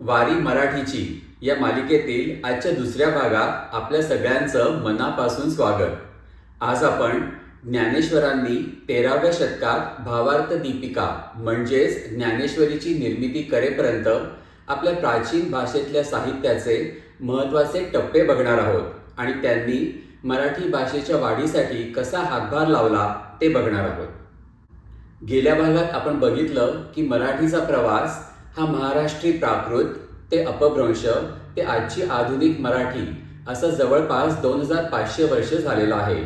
वारी मराठीची या मालिकेतील आजच्या दुसऱ्या भागात आपल्या सगळ्यांचं मनापासून स्वागत. आज आपण ज्ञानेश्वरांनी तेराव्या शतकात भावार्थ दीपिका म्हणजेच ज्ञानेश्वरीची निर्मिती करेपर्यंत आपल्या प्राचीन भाषेतल्या साहित्याचे महत्त्वाचे टप्पे बघणार आहोत आणि त्यांनी मराठी भाषेच्या वाढीसाठी कसा हातभार लावला ते बघणार आहोत. गेल्या भागात आपण बघितलं की मराठीचा प्रवास हा महाराष्ट्री प्राकृत ते अपभ्रंश ते आजची आधुनिक मराठी असं जवळपास दोन हजार पाचशे वर्ष झालेलं आहे.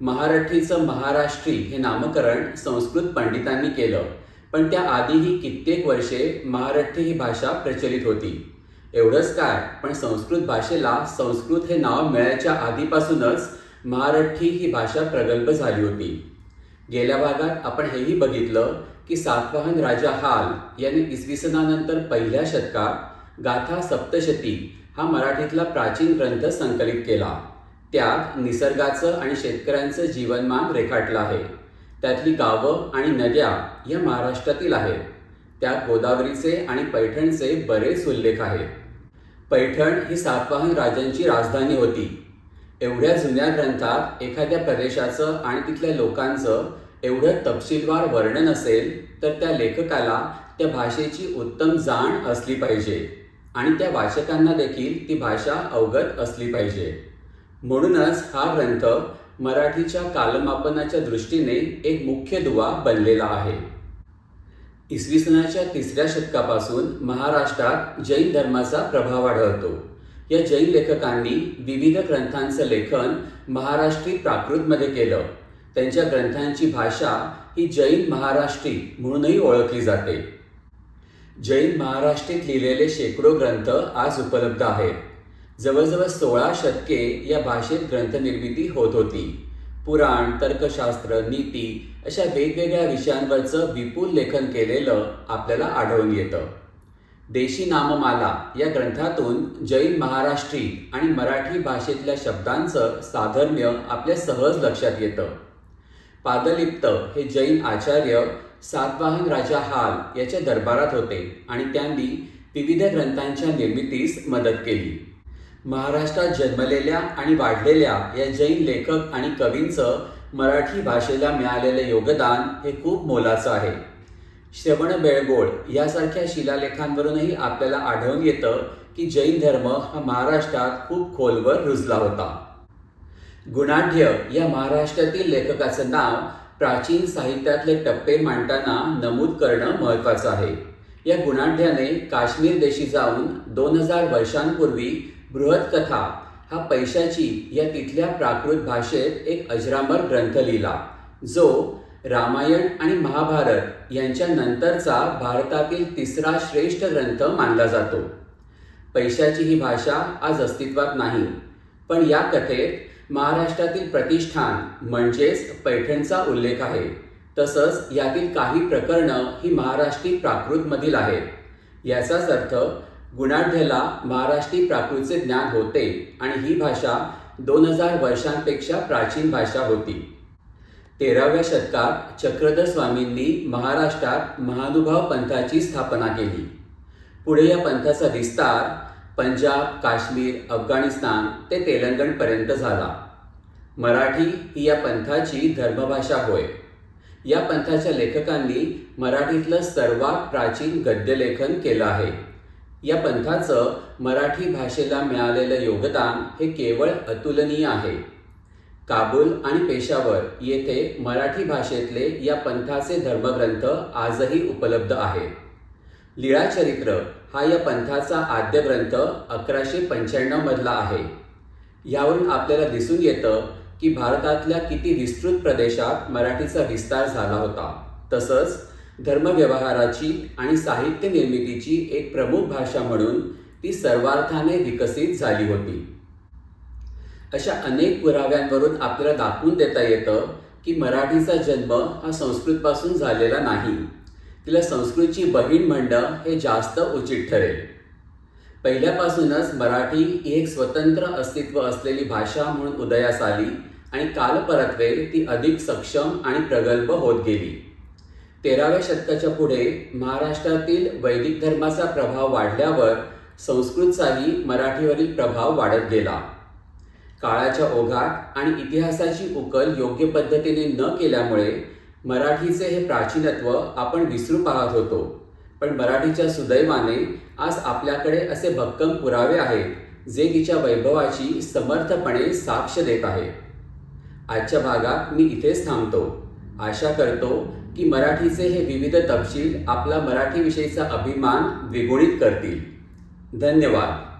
महाराठीचं महाराष्ट्री हे नामकरण संस्कृत पंडितांनी केलं पण त्या आधीही कित्येक वर्षे महाराष्ट्री ही भाषा प्रचलित होती. एवढंच काय पण संस्कृत भाषेला संस्कृत हे नाव मिळायच्या आधीपासूनच महाराष्ट्री ही भाषा प्रगल्भ झाली होती. गेल्या भागात आपण हेही बघितलं की सातवाहन राजा हाल यांनी इसवी सनानंतर पहिल्या शतकात गाथा सप्तशती हा मराठीतला प्राचीन ग्रंथ संकलित केला. त्यात निसर्गाचं आणि शेतकऱ्यांचं जीवनमान रेखाटलं आहे. त्यातली गावं आणि नद्या या महाराष्ट्रातील आहेत. त्यात गोदावरीचे आणि पैठणचे बरेच उल्लेख आहेत. पैठण ही सातवाहन राजांची राजधानी होती. एवढ्या जुन्या ग्रंथात एखाद्या प्रदेशाचं आणि तिथल्या लोकांचं एवढं तपशीलवार वर्णन असेल तर त्या लेखकाला त्या भाषेची उत्तम जाण असली पाहिजे आणि त्या वाचकांना देखील ती भाषा अवगत असली पाहिजे. म्हणूनच हा ग्रंथ मराठीच्या कालमापनाच्या दृष्टीने एक मुख्य दुवा बनलेला आहे. इसवी सनाच्या तिसऱ्या शतकापासून महाराष्ट्रात जैन धर्माचा प्रभाव आढळतो. या जैन लेखकांनी विविध ग्रंथांचं लेखन महाराष्ट्री प्राकृतमध्ये केलं. त्यांच्या ग्रंथांची भाषा ही जैन महाराष्ट्री म्हणूनही ओळखली जाते. जैन महाराष्ट्रीत लिहिलेले शेकडो ग्रंथ आज उपलब्ध आहेत. जवळजवळ सोळा शतके या भाषेत ग्रंथनिर्मिती होत होती. पुराण तर्कशास्त्र नीती अशा वेगवेगळ्या विषयांवरचं विपुल लेखन केलेलं आपल्याला आढळून येतं. देशी नाममाला या ग्रंथातून जैन महाराष्ट्री आणि मराठी भाषेतल्या शब्दांचं साधर्म्य आपल्या सहज लक्षात येतं. पादलिप्त हे जैन आचार्य सातवाहन राजा हाल याच्या दरबारात होते आणि त्यांनी विविध ग्रंथांच्या निर्मितीस मदत केली. महाराष्ट्रात जन्मलेल्या आणि वाढलेल्या या जैन लेखक आणि कवींचं मराठी भाषेला मिळालेलं योगदान हे खूप मोलाचं आहे. श्रवण बेळगोळ यासारख्या शिलालेखांवरूनही आपल्याला आढळून येतं की जैन धर्म हा महाराष्ट्रात खूप खोलवर रुजला होता. गुणाढ्य या महाराष्ट्रातील लेखकाचं नाव प्राचीन साहित्यातले टप्पे मांडताना नमूद करणं महत्त्वाचं आहे. या गुणाढ्याने काश्मीर देशी जाऊन दोन हजार वर्षांपूर्वी बृहत्कथा हा पैशाची या तिथल्या प्राकृत भाषेत एक अजरामर ग्रंथ लिहिला जो रामायण आणि महाभारत यांच्या नंतरचा भारतातील तिसरा श्रेष्ठ ग्रंथ मानला जातो. पैशाची ही भाषा आज अस्तित्वात नाही पण या कथेत महाराष्ट्रातील प्रतिष्ठान म्हणजेच पैठणचा उल्लेख आहे. तसंच यातील काही प्रकरणं ही महाराष्ट्री प्राकृतमधील आहेत. याचाच अर्थ गुणाढ्याला महाराष्ट्री प्राकृतचे ज्ञान होते आणि ही भाषा दोन हजार वर्षांपेक्षा प्राचीन भाषा होती. तेराव्या शतकात चक्रधर स्वामींनी महाराष्ट्रात महानुभाव पंथाची स्थापना केली. पुढे या पंथाचा विस्तार पंजाब काश्मीर अफगाणिस्तान ते तेलंगणपर्यंत झाला. मराठी ही या पंथाची धर्मभाषा होय. या पंथाच्या लेखकांनी मराठीतलं सर्वात प्राचीन गद्यलेखन केलं आहे. या पंथाचं मराठी भाषेला मिळालेलं योगदान हे केवळ अतुलनीय आहे. काबूल आणि पेशावर येथे मराठी भाषेतले या पंथाचे धर्मग्रंथ आजही उपलब्ध आहेत. लीळाचरित्र हा या पंथाचा आद्य ग्रंथ अकराशे पंच्याण्णवमधला आहे. यावरून आपल्याला दिसून येतं की भारतातल्या किती विस्तृत प्रदेशात मराठीचा विस्तार झाला होता. तसंच धर्मव्यवहाराची आणि साहित्य निर्मितीची एक प्रमुख भाषा म्हणून ती सर्वार्थाने विकसित झाली होती. अशा अनेक पुराव्यांवरून आपल्याला दाखवून देता येतं की मराठीचा जन्म हा संस्कृतपासून झालेला नाही. तिला संस्कृतची बहीण म्हणणं हे जास्त उचित ठरेल. पहिल्यापासूनच मराठी ही एक स्वतंत्र अस्तित्व असलेली भाषा म्हणून उदयास आली आणि कालपरत्वे ती अधिक सक्षम आणि प्रगल्भ होत गेली. तेराव्या शतकाच्या पुढे महाराष्ट्रातील वैदिक धर्माचा प्रभाव वाढल्यावर संस्कृतचाही मराठीवरील प्रभाव वाढत गेला. काळाच्या ओघात आणि इतिहासाची उकल योग्य पद्धतीने न केल्यामुळे मराठीचे हे प्राचीनत्व आपण विसरू पाहत होतो. पण मराठीच्या सुदैवाने आज आपल्याकडे असे भक्कम पुरावे आहेत जे तिच्या वैभवाची समर्थपणे साक्ष देत आहे. आजच्या भागात मी इथेच थांबतो. आशा करतो की मराठीचे हे विविध तपशील आपला मराठीविषयीचा अभिमान द्विगुणित करतील. धन्यवाद.